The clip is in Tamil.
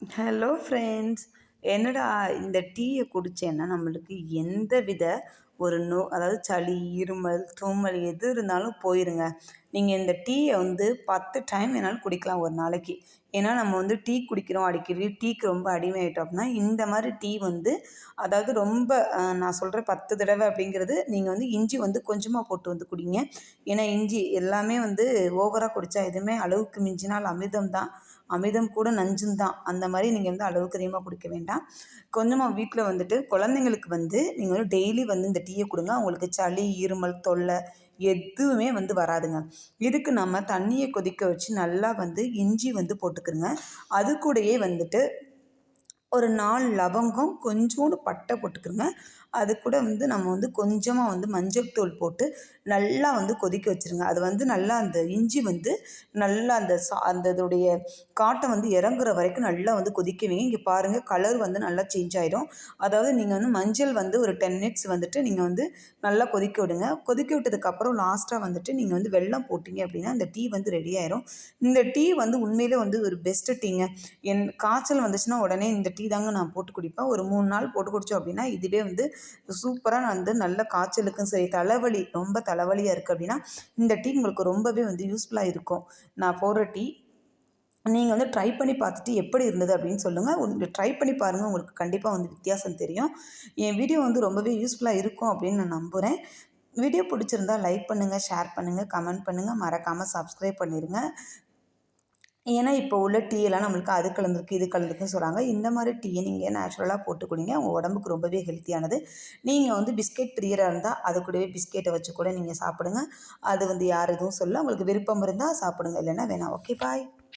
ஹலோ ஃப்ரெண்ட்ஸ் என்னடா இந்த டீயை குடித்தேன்னா நம்மளுக்கு எந்த வித ஒரு நோ அதாவது சளி இருமல் தும்மல் எது இருந்தாலும் போயிருங்க. நீங்கள் இந்த டீயை வந்து பத்து டைம் வேணாலும் குடிக்கலாம் ஒரு நாளைக்கு. ஏன்னா நம்ம வந்து டீ குடிக்கிறோம் அடிக்கடி. டீக்கு ரொம்ப அடிமையாயிட்டோம் அப்படின்னா இந்த மாதிரி டீ வந்து அதாவது ரொம்ப நான் சொல்கிற பத்து தடவை அப்படிங்கிறது நீங்கள் வந்து இஞ்சி வந்து கொஞ்சமாக போட்டு வந்து குடிங்க. ஏன்னா இஞ்சி எல்லாமே வந்து ஓவராக குடித்தா எதுவுமே அளவுக்கு மிஞ்சினால் அமிர்தம் தான். அமிர்தம் கூட நஞ்சும் தான். அந்த மாதிரி நீங்கள் வந்து அளவுக்கு அதிகமாக குடிக்க வேண்டாம். கொஞ்சமாக வீட்டில் வந்துட்டு குழந்தைங்களுக்கு வந்து நீங்கள் வந்து டெய்லி வந்து இந்த டீயை கொடுங்க. அவங்களுக்கு சளி இருமல் தொல்லை எதுவுமே வந்து வராதுங்க. இதுக்கு நம்ம தண்ணியை கொதிக்க வச்சு நல்லா வந்து இஞ்சி வந்து போட்டுக்கிறோங்க அது கூடயே வந்துட்டு ஒரு நாலு லவங்கம் கொஞ்சோண்டு பட்டை போட்டுக்கிறோங்க அது கூட வந்து நம்ம வந்து கொஞ்சமாக வந்து மஞ்சள் தூள் போட்டு நல்லா வந்து கொதிக்க வச்சுருங்க. அது வந்து நல்லா அந்த இஞ்சி வந்து நல்லா அந்த சா அந்த இதோடைய காட்டை வந்து இறங்குற வரைக்கும் நல்லா வந்து கொதிக்குவீங்க. இங்கே பாருங்கள் கலர் வந்து நல்லா சேஞ்ச் ஆகிடும் அதாவது நீங்கள் வந்து மஞ்சள் வந்து ஒரு டென் மினிட்ஸ் வந்துட்டு நீங்கள் வந்து நல்லா கொதிக்க விடுங்க. கொதிக்க விட்டதுக்கப்புறம் லாஸ்ட்டாக வந்துட்டு நீங்கள் வந்து வெள்ளம் போட்டிங்க அப்படின்னா அந்த டீ வந்து ரெடி ஆயிரும். இந்த டீ வந்து உண்மையிலே வந்து ஒரு பெஸ்ட்டு டீங்க. என் காய்ச்சல் வந்துச்சுன்னா உடனே இந்த டீ தாங்க நான் போட்டு குடிப்பேன். ஒரு மூணு நாள் போட்டு குடித்தோம் அப்படின்னா இதுவே வந்து சூப்பராக வந்து நல்ல காய்ச்சலுக்கும் சரி தலைவலி ரொம்ப தலைவலியாக இருக்குது அப்படின்னா இந்த டீ உங்களுக்கு ரொம்பவே வந்து யூஸ்ஃபுல்லாக இருக்கும். நான் போடுற டீ நீங்கள் வந்து ட்ரை பண்ணி பார்த்துட்டு எப்படி இருந்தது அப்படின்னு சொல்லுங்கள் ட்ரை பண்ணி பாருங்கள் உங்களுக்கு கண்டிப்பாக வந்து வித்தியாசம் தெரியும். என் வீடியோ வந்து ரொம்பவே யூஸ்ஃபுல்லாக இருக்கும் அப்படின்னு நான் நம்புகிறேன் வீடியோ பிடிச்சிருந்தா லைக் பண்ணுங்கள் ஷேர் பண்ணுங்கள் கமெண்ட் பண்ணுங்கள் மறக்காமல் சப்ஸ்கிரைப் பண்ணிடுங்க ஏன்னா இப்போ உள்ள டீயெல்லாம் நம்மளுக்கு அது கலந்துருக்கு இது கலந்துருக்குன்னு சொல்கிறாங்க இந்த மாதிரி டீயை நீங்கள் நேச்சுரலாக போட்டு குடிங்க. உங்கள் உடம்புக்கு ரொம்பவே ஹெல்த்தியானது நீங்கள் வந்து பிஸ்கெட் பிரியராக இருந்தால் அது கூடவே பிஸ்கெட்டை வச்சு கூட நீங்கள் சாப்பிடுங்க. அது வந்து யார் எதுவும் சொல்ல உங்களுக்கு விருப்பம் இருந்தால் சாப்பிடுங்க. இல்லைன்னா வேணாம். Okay bye